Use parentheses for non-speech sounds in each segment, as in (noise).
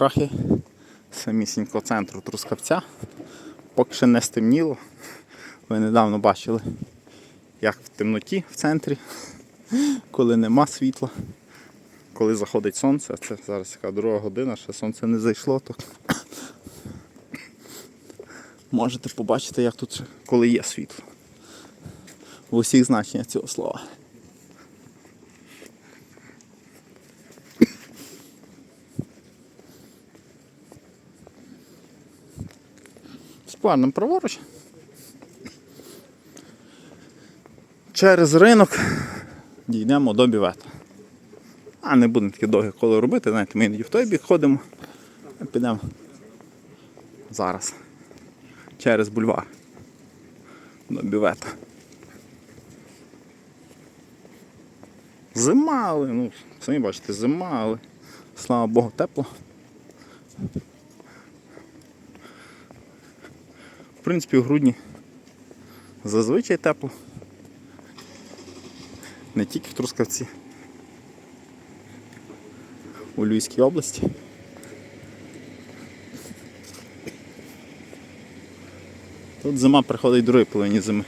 трохи самісінько центру Трускавця. Поки ще не стемніло. Ви недавно бачили, як в темноті в центрі, коли нема світла, коли заходить сонце, це зараз яка друга година, ще сонце не зайшло, то можете побачити, як тут, коли є світло. В усіх значеннях цього слова. Спарним праворуч. Через ринок дійдемо до бівета. А не будемо такі довгі коли робити, знаєте, ми іноді в той бік ходимо. Підемо зараз. Через бульвар. До бівета. Зима, але, ну, самі бачите, зима, але слава Богу, тепло. Принципі, у грудні зазвичай тепло. Не тільки в Трускавці. У Львівській області. Тут зима приходить в другій половині зими.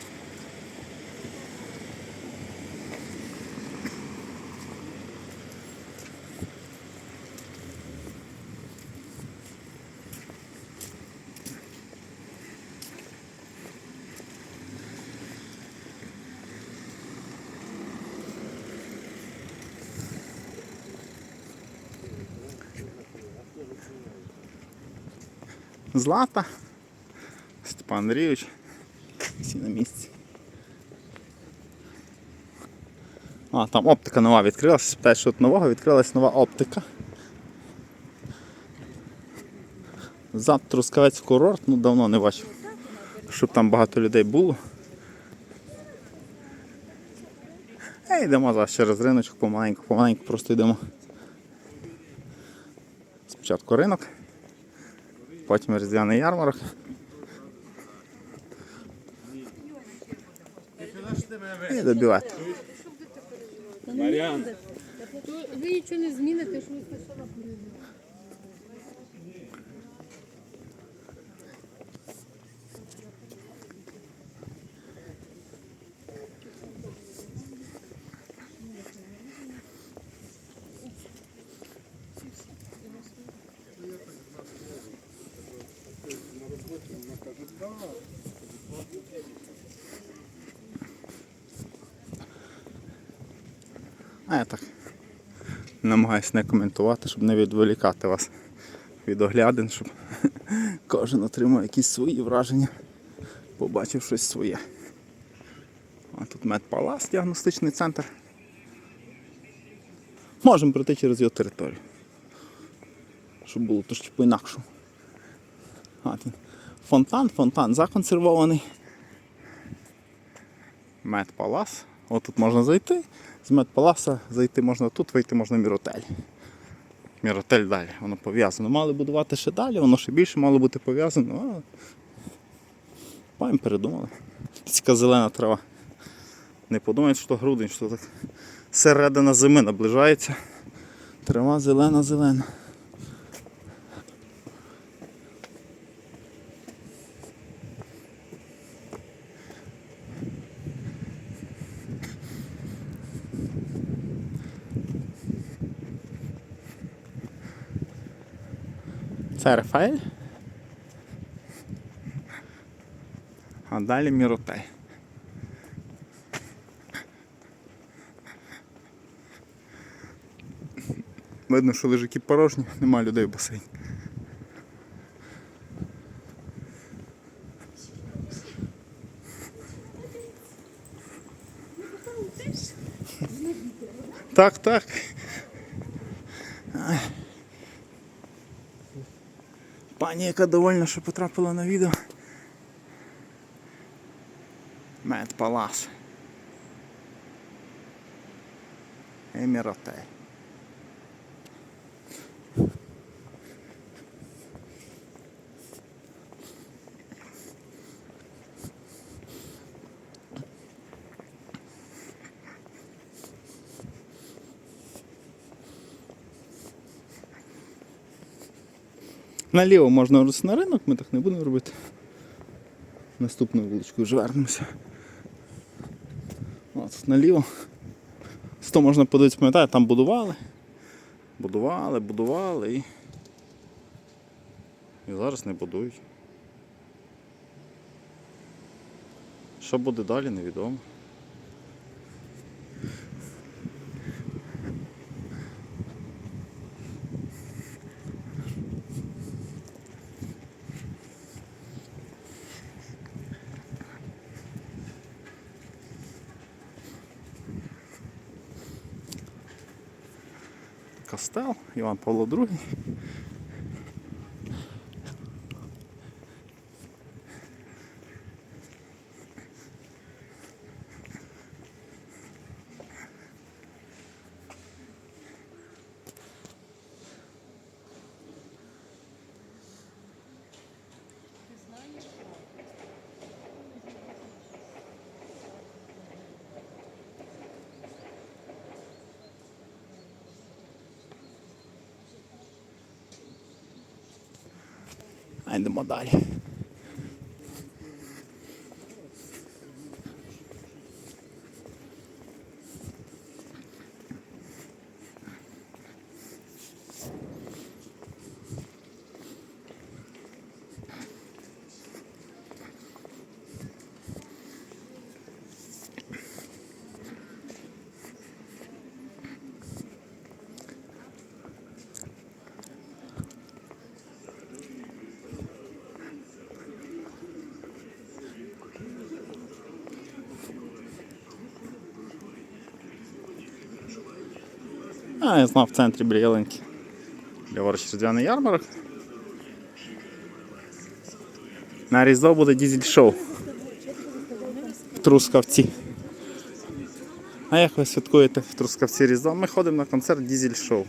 Злата. Степан Андрійович. Всі на місці. А, там оптика нова відкрилася. Те, що от нового відкрилась нова оптика. За Трускавець курорт, ну давно не бачив. Щоб там багато людей було. Е, йдемо зараз через риночок, помаленьку, помаленьку просто йдемо. Спочатку ринок, потім різдвяний ярмарок. І добивати. Маріан. То ви нічого не зміните, що ви спочатку А я так намагаюсь не коментувати, щоб не відволікати вас від оглядин, щоб (laughs) кожен отримав якісь свої враження, побачив щось своє. А тут медпалас, діагностичний центр. Можемо пройти через його територію. Щоб було трошки по-інакшому. Фонтан, фонтан законсервований. Медпалас. От тут можна зайти. З медпаласа зайти можна тут, вийти можна в міротель. Міротель далі, воно пов'язано. Мали будувати ще далі, воно ще більше мало бути пов'язано. А... Пам'ятаємо, передумали. Така зелена трава. Не подумайте, що грудень, що так середина зими наближається. Трава зелена, Це. А далі Міротель. Видно, що лежаки порожні, нема людей в басейні. Так, так. Пані, яка довольна, що потрапила на відео. Мед Палас. Еміротель. Наліво можна рус на ринок, ми так не будемо робити. Наступною вуличкою вже вернемося. От наліво. Того можна подивитися, пам'ятаєте, там будували. Будували, будували і. І зараз не будують. Що буде далі, невідомо. Костел, Іван Павло II. А йдемо далі. А, я знав в центрі Бріленки. Ліворуч різдвяний ярмарок. На Різдво буде дізель шоу. В Трускавці. А як ви святкуєте в Трускавці Різдво? Ми ходимо на концерт дізель шоу.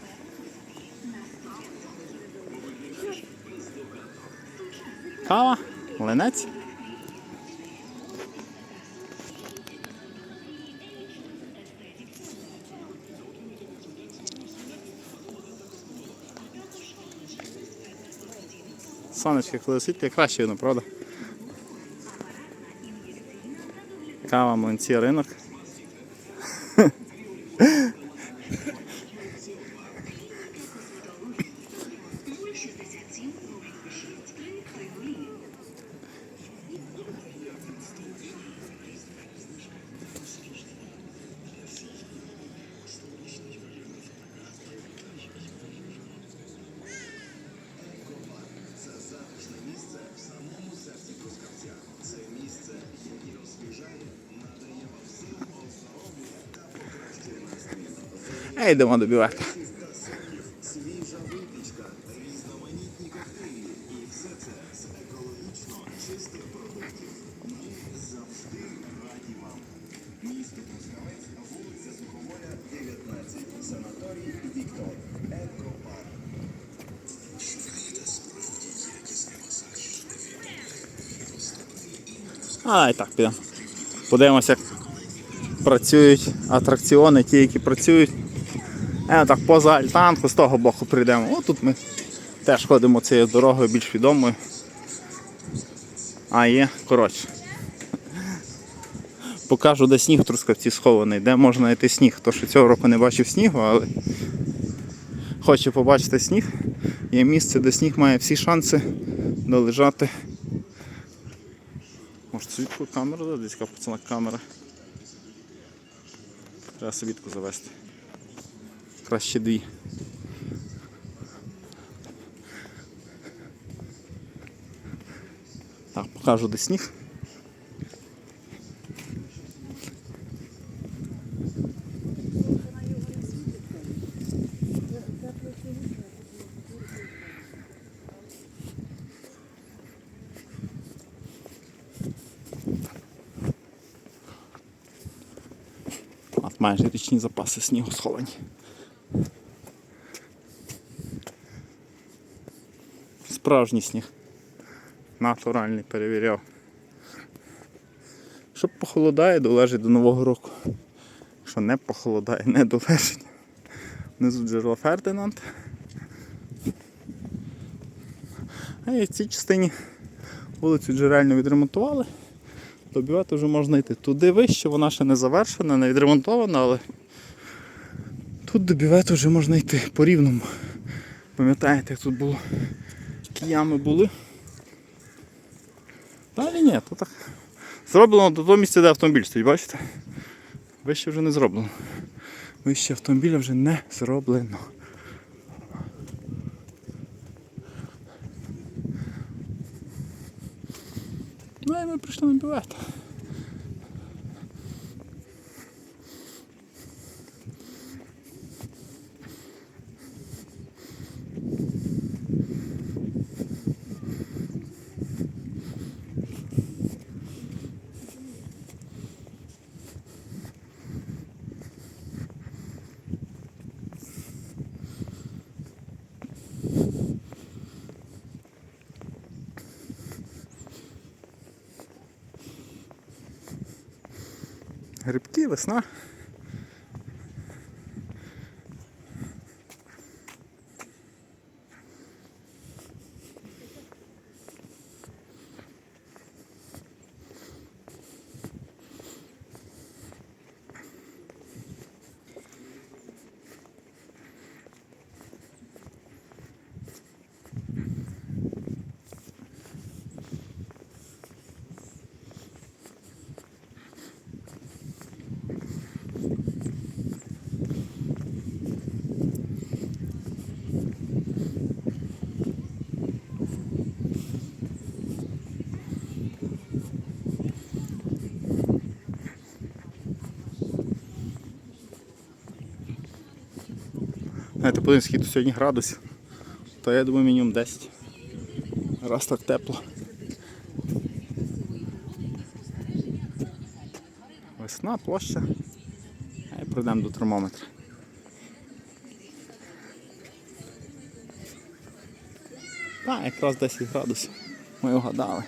Кава, линець. Сонечко, коли світлі, краще видно, правда? Кава, млинці, ринок. Е, йдемо до бівака. А, і так підемо. Подивимося, як працюють атракціони, ті, які працюють. Е, так поза альтанку, з того боку прийдемо. О, тут ми теж ходимо цією дорогою більш відомою. А є, коротше. Покажу, де сніг в Трускавці схований, де можна знайти сніг. То що цього року не бачив снігу, але хочу побачити сніг. Є місце, де сніг має всі шанси долежати. Може свідку камеру? Десь яка пацана камера. Треба собітку завести. Краще дві. Так, покажу де сніг. Майже річні запаси снігу сховані. Справжній сніг. Натуральний перевіряв. Що похолодає, долежить до Нового року. Якщо не похолодає, не долежить. Внизу джерело Фердинанд. А і в цій частині вулицю джерельно відремонтували. Добивати вже можна йти. Туди вище, вона ще не завершена, не відремонтована, але тут до бювету вже можна йти по рівному. Пам'ятаєте, як тут було такі ями були. Далі ні, то так. Зроблено до того місця, де автомобіль стоїть, бачите? Вище вже не зроблено. Вище автомобіля вже не зроблено. Ну і ми прийшли на бювет. Грибки, весна. Подивимось, скільки сьогодні градусів. То я думаю мінімум 10. Раз так тепло. Весна, площа. А і пройдемо до термометра. Так, якраз 10 градусів. Ми вгадали.